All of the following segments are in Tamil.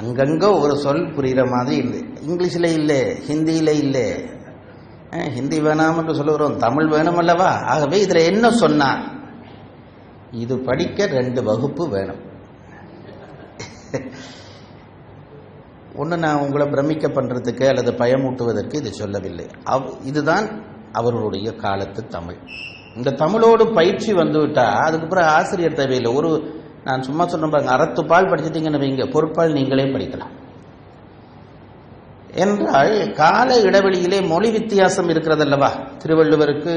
அங்கங்கே ஒரு சொல் புரிகிற மாதிரி இல்லை. இங்கிலீஷில் இல்லை ஹிந்தியில் இல்லை. ஹிந்தி வேணாம் என்று சொல்லுகிறோம் தமிழ் வேணும் அல்லவா ஆகவே இதில் என்ன சொன்னால் இது படிக்க ரெண்டு வகுப்பு வேணும். ஒன்று நான் உங்களை பிரமிக்க பண்ணுறதுக்கு அல்லது பயமூட்டுவதற்கு இது சொல்லவில்லை. அவ் இதுதான் அவர்களுடைய காலத்து தமிழ். இந்த தமிழோடு பயிற்சி வந்துவிட்டா அதுக்கப்புறம் ஆசிரியர் தேவையில்லை. ஒரு நான் சும்மா சொன்ன பாருங்க அறத்து பால் படிச்சிட்டீங்கன்னு வைங்க பொருட்பால் நீங்களே படிக்கலாம். என்றால் கால இடைவெளியிலே மொழி வித்தியாசம் இருக்கிறதல்லவா? திருவள்ளுவருக்கு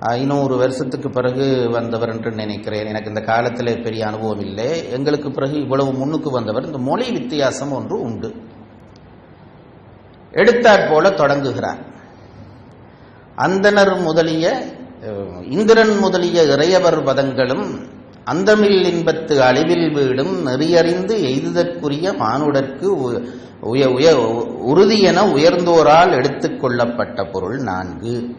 ஐநூறு வருஷத்துக்கு பிறகு வந்தவர் என்று நினைக்கிறேன். எனக்கு இந்த காலத்தில் பெரிய அனுபவம் இல்லை. எங்களுக்கு பிறகு இவ்வளவு முன்னுக்கு வந்தவர். இந்த மொழி வித்தியாசம் ஒன்று உண்டு. எடுத்தாற் போல தொடங்குகிறார். அந்தனர் முதலிய இந்திரன் முதலிய இறையவர் பதங்களும் அந்தமில் இன்பத்து அழிவில் வீடும் நெறியறிந்து எய்துதற்குரிய மானுடற்கு உ- உய உய உறுதியென உயர்ந்தோரால் எடுத்துக்கொள்ளப்பட்ட பொருள் நான்கு.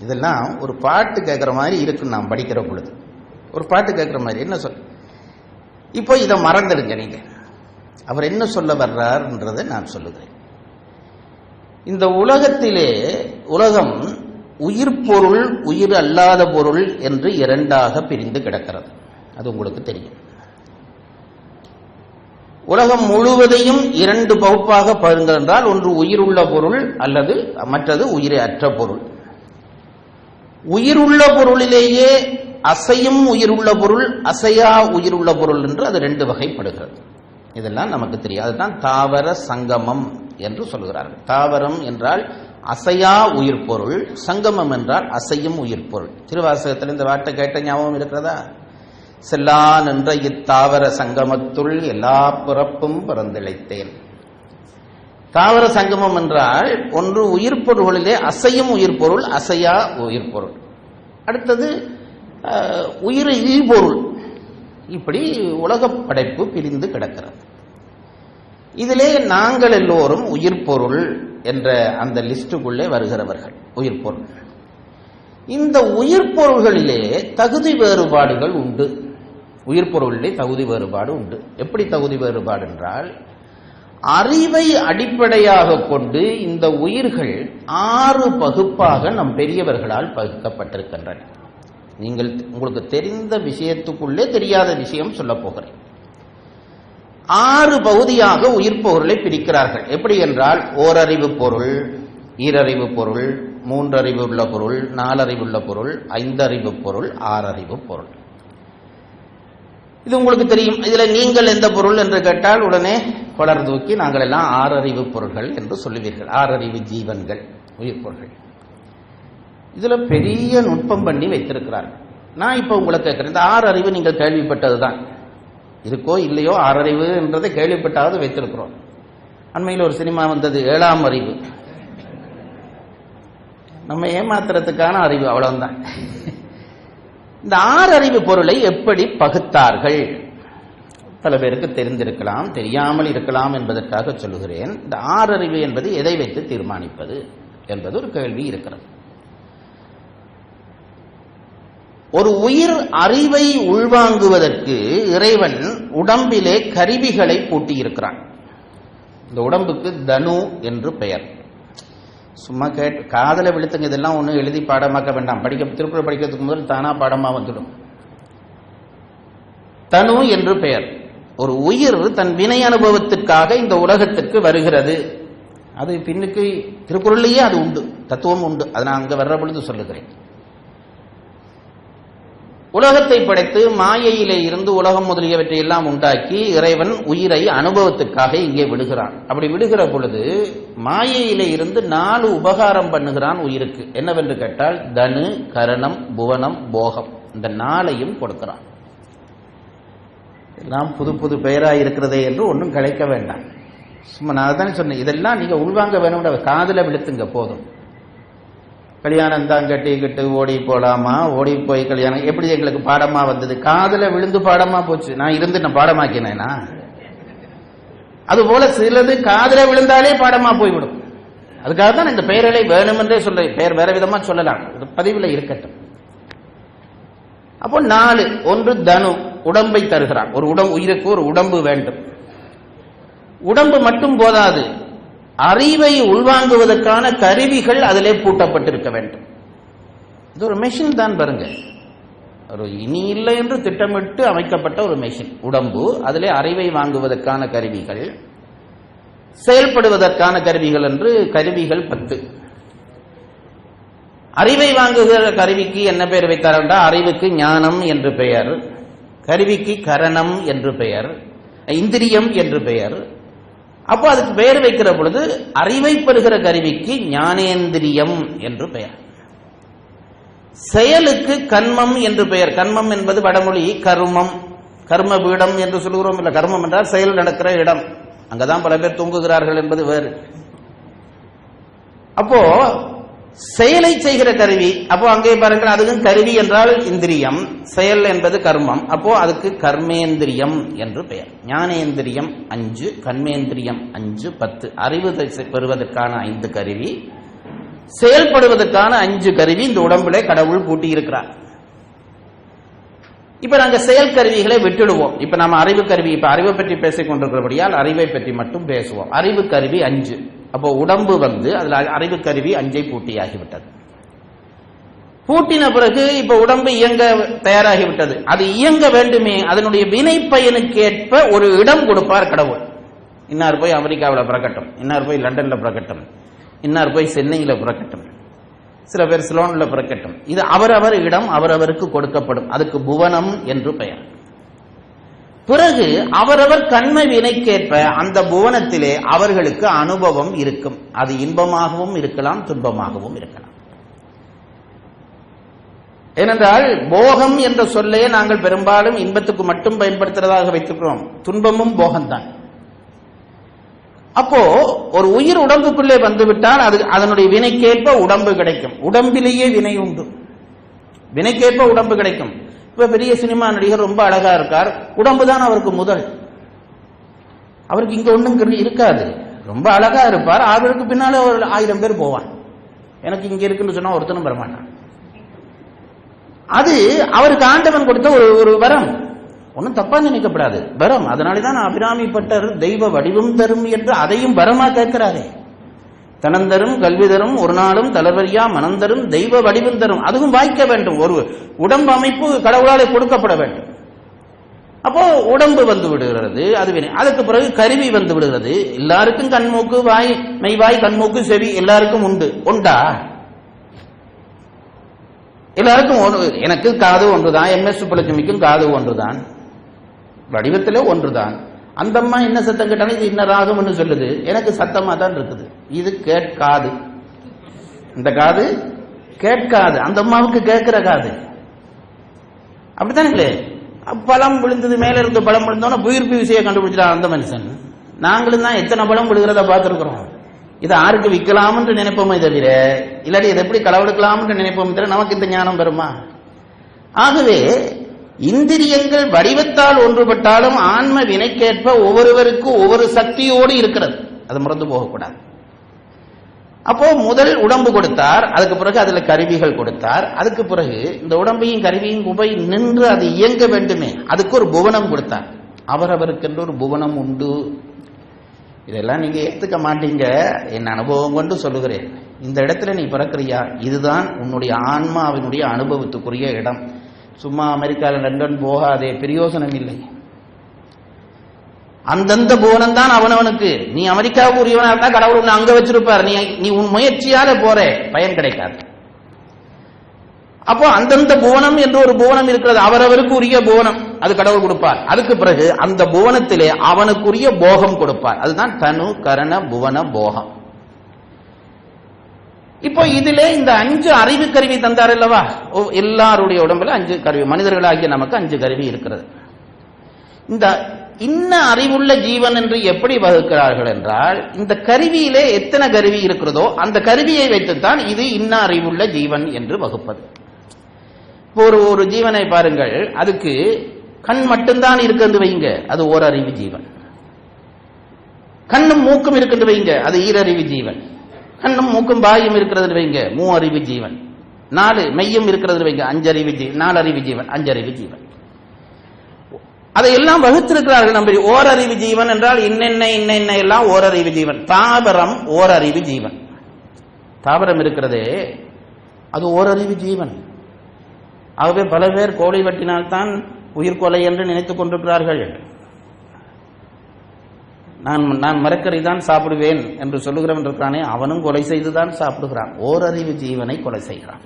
இதெல்லாம் ஒரு பாட்டு கேட்குற மாதிரி இருக்கு நான் படிக்கிற பொழுது. ஒரு பாட்டு கேட்குற மாதிரி என்ன சொல் இப்போ இதை மறந்துடுங்க நீங்க. அவர் என்ன சொல்ல வர்றார்ன்றதை நான் சொல்லுகிறேன். இந்த உலகத்திலே உலகம் உயிர் பொருள் உயிர் அல்லாத பொருள் என்று இரண்டாக பிரிந்து கிடக்கிறது. அது உங்களுக்கு தெரியும். உலகம் முழுவதையும் இரண்டு பகுப்பாக பாருங்கள் என்றால் ஒன்று உயிருள்ள பொருள் அல்லது மற்றது உயிரை அற்ற பொருள். உயிருள்ள பொருளிலேயே அசையும் உயிருள்ள பொருள் அசையா உயிருள்ள பொருள் என்று அது ரெண்டு வகைப்படுகிறது. இதெல்லாம் நமக்கு தெரியும். அதுதான் தாவர சங்கமம் என்று சொல்கிறார்கள். தாவரம் என்றால் அசையா உயிர் பொருள் சங்கமம் என்றால் அசையும் உயிர் பொருள். திருவாசகத்தில் இந்த வார்த்தை கேட்ட ஞாபகம் இருக்கிறதா? செல்லா நின்ற இத்தாவர சங்கமத்துள் எல்லா பிறப்பும் பிறந்திழைத்தேன். தாவர சங்கமம் என்றால் ஒன்று உயிர் பொருள்களிலே அசையும் உயிர் பொருள் அசையா உயிர் பொருள் அடுத்தது உயிர் இல்பொருள் இப்படி உலக படைப்பு பிரிந்து கிடக்கிறது. இதிலே நாங்கள் எல்லோரும் உயிர் பொருள் என்ற அந்த லிஸ்டுக்குள்ளே வருகிறவர்கள் உயிர் பொருள் இந்த உயிர் பொருள்களிலே தகுதி வேறுபாடுகள் உண்டு. உயிர் பொருளிலே தகுதி வேறுபாடு உண்டு. எப்படி தகுதி வேறுபாடு என்றால் அறிவை அடிப்படையாக கொண்டு இந்த உயிர்கள் ஆறு பகுப்பாக நம் பெரியவர்களால் பகுக்கப்பட்டிருக்கின்றன. நீங்கள் உங்களுக்கு தெரிந்த விஷயத்துக்குள்ளே தெரியாத விஷயம் சொல்லப் போகிறேன். ஆறு பகுதியாக உயிர் பொருளை பிரிக்கிறார்கள். எப்படி என்றால் ஓரறிவு பொருள் ஈரறிவு பொருள் மூன்றறிவு உள்ள பொருள் நாலறிவுள்ள பொருள் ஐந்தறிவு பொருள் ஆறறிவு பொருள். இது உங்களுக்கு தெரியும். இதுல நீங்கள் எந்த பொருள் என்று கேட்டால் உடனே கொளர் தூக்கி நாங்கள் எல்லாம் ஆறறிவு பொருள்கள் என்று சொல்லுவீர்கள். ஆறறிவு ஜீவன்கள் உயிர் பொருள்கள். இதுல பெரிய நுட்பம் பண்ணி வைத்திருக்கிறார்கள் நான் இப்ப உங்களை கேட்கிறேன். இந்த ஆறறிவு நீங்கள் நீங்கள் கேள்விப்பட்டதுதான். இருக்கோ இல்லையோ ஆறறிவு என்றதை கேள்விப்பட்டாவது வைத்திருக்கிறோம். அண்மையில் ஒரு சினிமா வந்தது ஏழாம் அறிவு. நம்ம ஏமாத்துறதுக்கான அறிவு அவ்வளவுதான். இந்த ஆறறிவு பொருளை எப்படி பகுத்தார்கள்? பல பேருக்கு தெரிந்திருக்கலாம் தெரியாமல் இருக்கலாம் என்பதற்காக சொல்லுகிறேன். இந்த ஆறறிவு என்பது எதை வைத்து தீர்மானிப்பது என்பது ஒரு கேள்வி இருக்கிறது. ஒரு உயிர் அறிவை உள்வாங்குவதற்கு இறைவன் உடம்பிலே கருவிகளை பூட்டியிருக்கிறான். இந்த உடம்புக்கு தனு என்று பெயர். சும்மா கேட் காதல விழுத்துங்க இதெல்லாம் ஒன்றும் எழுதி பாடமாக்க வேண்டாம். படிக்க திருக்குறள் படிக்கிறதுக்கு முதல் தானா பாடமா வந்துடும். தனு என்று பெயர். ஒரு உயிர் தன் வினை அனுபவத்திற்காக இந்த உலகத்திற்கு வருகிறது. அது பின்னுக்கு திருக்குறள்லேயே அது உண்டு தத்துவம் உண்டு. அதை நான் அங்கே வர்ற பொழுது சொல்லுகிறேன். உலகத்தை படைத்து மாயையிலே இருந்து உலகம் முதலியவற்றை எல்லாம் உண்டாக்கி இறைவன் உயிரை அனுபவத்துக்காக இங்கே விடுகிறான். அப்படி விடுகிற பொழுது மாயையிலே இருந்து நாலு உபகாரம் பண்ணுகிறான் உயிருக்கு. என்னவென்று கேட்டால் தனு கரணம் புவனம் போகம். இந்த நாளையும் கொடுக்கிறான். எல்லாம் புது புது பெயரா இருக்கிறதே என்று ஒன்றும் கிடைக்க வேண்டாம். சும்மா நான் தானே சொன்னேன். இதெல்லாம் நீங்க உள்வாங்க வேணும் காதல விழுத்துங்க போதும். கல்யாணம் தான் கட்டிக்கிட்டு ஓடி போலாமா? ஓடி போய் கல்யாணம் எப்படி எங்களுக்கு பாடமா வந்தது? காதல விழுந்து பாடமா போச்சு. நான் இருந்து நான் பாடமாக்கினேனா? அதுபோல சிலது காதல விழுந்தாலே பாடமா போய்விடும். அதுக்காக தான் இந்த பெயர்களை வேணுமென்றே சொல்ல பெயர் வேற விதமா சொல்லலாம். இது பதிவில் இருக்கட்டும். அப்போ நாலு. ஒன்று தனு. உடம்பை தருகிறான். ஒரு உடம்பு உயிருக்கு ஒரு உடம்பு வேண்டும். உடம்பு மட்டும் போதாது. அறிவை உள்வாங்குவதற்கான கருவிகள் அதிலே பூட்டப்பட்டிருக்க வேண்டும். இது ஒரு மெஷின் தான் பாருங்க. ஒரு இனி இல்லை என்று திட்டமிட்டு அமைக்கப்பட்ட ஒரு மெஷின் உடம்பு அதிலே அறிவை வாங்குவதற்கான கருவிகள் செயல்படுவதற்கான கருவிகள் என்று கருவிகள் பத்து. அறிவை வாங்குகிற கருவிக்கு என்ன பெயர் வைத்தார் என்றால் அறிவுக்கு ஞானம் என்று பெயர் கருவிக்கு கரணம் என்று பெயர் இந்திரியம் என்று பெயர் அப்போ அதுக்கு பெயர் வைக்கிற பொழுது அறிவை பெறுகிற கருவிக்கு ஞானேந்திரியம் என்று பெயர். செயலுக்கு கண்மம் என்று பெயர். கண்மம் என்பது வடமொழி கர்மம். கர்ம பீடம் என்று சொல்கிறோம் இல்ல கர்மம் என்றால் செயல் நடக்கிற இடம். அங்கதான் பல பேர் தூங்குகிறார்கள் என்பது வேறு. அப்போ செயலை செய்கிற கருவி. அப்போ அங்கே பாருங்கள் அதுக்கும் கருவி என்றால் இந்திரியம். செயல் என்பது கர்மம். அப்போ அதுக்கு கர்மேந்திரியம் என்று பெயர். ஞானேந்திரியம் அஞ்சு கண்மேந்திரியம் அஞ்சு பத்து. அறிவு பெறுவதற்கான ஐந்து கருவி. செயல்படுவதற்கான அஞ்சு கருவி இந்த உடம்புல கடவுள் பூட்டி இருக்கிறார் இப்ப நாங்க செயல் கருவிகளை விட்டுடுவோம். இப்ப நம்ம அறிவு கருவி இப்ப அறிவை பற்றி பேசிக் கொண்டிருக்கிறபடியால் அறிவை பற்றி மட்டும் பேசுவோம். அறிவு கருவி அஞ்சு. அப்போ உடம்பு வந்து அதுல அறிவு கருவி அஞ்சை பூட்டியாகிவிட்டது. பூட்டின பிறகு இப்ப உடம்பு இயங்க தயாராகிவிட்டது. அது இயங்க வேண்டுமே அதனுடைய வினை பயனுக்கேற்ப ஒரு இடம் கொடுப்பார் கடவுள். இன்னார் போய் அமெரிக்காவில் பிறக்கட்டும் இன்னார் போய் லண்டன்ல பிறக்கட்டும் இன்னார் போய் சென்னையில பிறக்கட்டும் சில பேர் சிலோன்ல பிறக்கட்டும். இது அவரவர் இடம் அவரவருக்கு கொடுக்கப்படும். அதுக்கு புவனம் என்று பெயர். பிறகு அவரவர் கண்ம வினைக்கேற்ப அந்த புவனத்திலே அவர்களுக்கு அனுபவம் இருக்கும். அது இன்பமாகவும் இருக்கலாம் துன்பமாகவும் இருக்கலாம். ஏனென்றால் போகம் என்ற சொல்லையே நாங்கள் பெரும்பாலும் இன்பத்துக்கு மட்டும் பயன்படுத்துறதாக வைத்துக்கிறோம் துன்பமும் போகம்தான். அப்போ ஒரு உயிர் உடம்புக்குள்ளே வந்துவிட்டால் அது அதனுடைய வினைக்கேற்ப உடம்பு கிடைக்கும். உடம்பிலேயே வினை உண்டு. வினைக்கேற்ப உடம்பு கிடைக்கும். இப்ப பெரிய சினிமா நடிகர் ரொம்ப அழகா இருக்கார். உடம்பு தான் அவருக்கு முதல். அவருக்கு இங்க ஒண்ணும் இருக்காது. ரொம்ப அழகா இருப்பார். அவருக்கு பின்னால ஒரு ஆயிரம் பேர் போவான் எனக்கு இங்க இருக்குன்னு சொன்னா ஒருத்தனும் வரமாட்டான் அது அவருக்கு ஆண்டவன் கொடுத்த ஒரு ஒரு வரம். ஒன்றும் தப்பா நினைக்கப்படாது. வரம். அதனாலதான் அபிராமி பட்டர் தெய்வ வடிவம் தரும் என்று அதையும் வரமா கேட்கிறாரே. தனந்தரும் கல்வி தரும் ஒரு நாளும் தளவரியா மனந்தரும் தெய்வ வடிவம் தரும். அதுவும் வாய்க்க வேண்டும். ஒரு உடம்பு அமைப்பு கடவுளாலே கொடுக்கப்பட வேண்டும். அப்போ உடம்பு வந்து விடுகிறது அது அதுக்கு பிறகு கருவி வந்து விடுகிறது. எல்லாருக்கும் கண்மூக்கு வாய் மெய்வாய் கண்மூக்கு செவி எல்லாருக்கும் உண்டு. உண்டா? எல்லாருக்கும் ஒன்று. எனக்கு காது ஒன்றுதான். எம்எஸ் சுப்பலட்சுமிக்கும் காது ஒன்றுதான். வடிவத்திலே ஒன்றுதான். அந்த அம்மா என்ன சத்தம் கேட்டாலும் இது இன்ன ராகம்னு சொல்லுது. எனக்கு சத்தமா தான் இருக்குது. இது கேட்காது. இந்த காது கேட்காது. அந்த அம்மாவுக்கு கேட்கிற காது. அப்படித்தானுங்களே பழம் விழுந்தது மேல இருந்து பழம் விழுந்தோன்னா புயிர்ப்பு விசையை கண்டுபிடிச்சிட்டான் அந்த மனுஷன். நாங்களும் தான் எத்தனை பழம் விழுகிறத பார்த்துருக்குறோம். இதை ஆருக்கு விற்கலாம்னு நினைப்போமே தவிர இல்லாட்டி இதை எப்படி களவெடுக்கலாம்னு நினைப்போமே தவிர நமக்கு இந்த ஞானம் வருமா? ஆகவே இந்திரியங்கள் வடிவத்தால் ஒன்றுபட்டாலும் ஆன்ம வினைக்கேற்ப ஒவ்வொருவருக்கும் ஒவ்வொரு சக்தியோடு இருக்கிறது. அது மறந்து போகக்கூடாது. அப்போ முதல் உடம்பு கொடுத்தார் அதுக்கு பிறகு அதுல கருவிகள் கொடுத்தார் அதுக்கு பிறகு இந்த உடம்பையும் கருவியும் போய் நின்று அது இயங்க வேண்டுமே அதுக்கு ஒரு புவனம் கொடுத்தார். அவரவருக்கென்று ஒரு புவனம் உண்டு. இதெல்லாம் நீங்க ஏத்துக்க மாட்டீங்க. என் அனுபவம் கொண்டு சொல்லுகிறேன். இந்த இடத்துல நீ பிறக்கிறியா? இதுதான் உன்னுடைய ஆன்மாவினுடைய அனுபவத்துக்குரிய இடம். சும்மா அமெரிக்காவில் லண்டன் போகாதே பிரயோசனம் இல்லை. அந்தந்த போனம் தான் அவனவனுக்கு. நீ அமெரிக்காவுக்கு உரியவனா இருந்தா கடவுள் உன்னை அங்க வச்சிருப்பார். நீ நீ உன் முயற்சியால போற. பயன் கிடைக்காது. அப்போ அந்தந்த புவனம் என்று ஒரு புவனம் இருக்கிறது. அவரவருக்கு உரிய புவனம் அது கடவுள் கொடுப்பார். அதுக்கு பிறகு அந்த புவனத்திலே அவனுக்குரிய போகம் கொடுப்பார். அதுதான் தனு கரண புவன போகம். இப்போ இதிலே இந்த அஞ்சு அறிவு கருவி தந்தார் அல்லவா? ஓ, எல்லாருடைய உடம்புல அஞ்சு கருவி மனிதர்களாகிய நமக்கு அஞ்சு கருவி இருக்கிறது. இந்த இன்ன அறிவுள்ள ஜீவன் என்று எப்படி வகுக்கிறார்கள் என்றால் இந்த கருவியிலே எத்தனை கருவி இருக்கிறதோ அந்த கருவியை வைத்துத்தான் இது இன்ன அறிவுள்ள ஜீவன் என்று வகுப்பது. இப்போ ஒரு ஒரு ஜீவனை பாருங்கள் அதுக்கு கண் மட்டும்தான் இருக்கிறது வைங்க அது ஓர் அறிவு ஜீவன். கண்ணும் மூக்கும் இருக்கிறது வைங்க அது ஈரறிவு ஜீவன். கண்ணும் மூக்கும் பாயும் இருக்கிறது வைங்க. மூ அறிவு ஜீவன். நாலு மெய்யும் இருக்கிறது வைங்க. அஞ்சறிவு ஜீவன் நாலு அறிவு ஜீவன் அஞ்சறிவு ஜீவன். அதையெல்லாம் வகுத்திருக்கிறார்கள் நம்பி. ஓரறிவு ஜீவன் என்றால் இன்னென்ன இன்னென்ன எல்லாம் ஓரறிவு ஜீவன். தாவரம் ஓரறிவு ஜீவன். தாவரம் இருக்கிறதே அது ஓரறிவு ஜீவன். ஆகவே பல பேர் கோழி வெட்டினால்தான் உயிர்கொலை என்று நினைத்துக் கொண்டிருக்கிறார்கள். நான் நான் மரக்கறி தான் சாப்பிடுவேன் என்று சொல்லுகிறவன் இருக்கிறானே அவனும் கொலை செய்துதான் சாப்பிடுகிறான். ஓரறிவு ஜீவனை கொலை செய்கிறான்.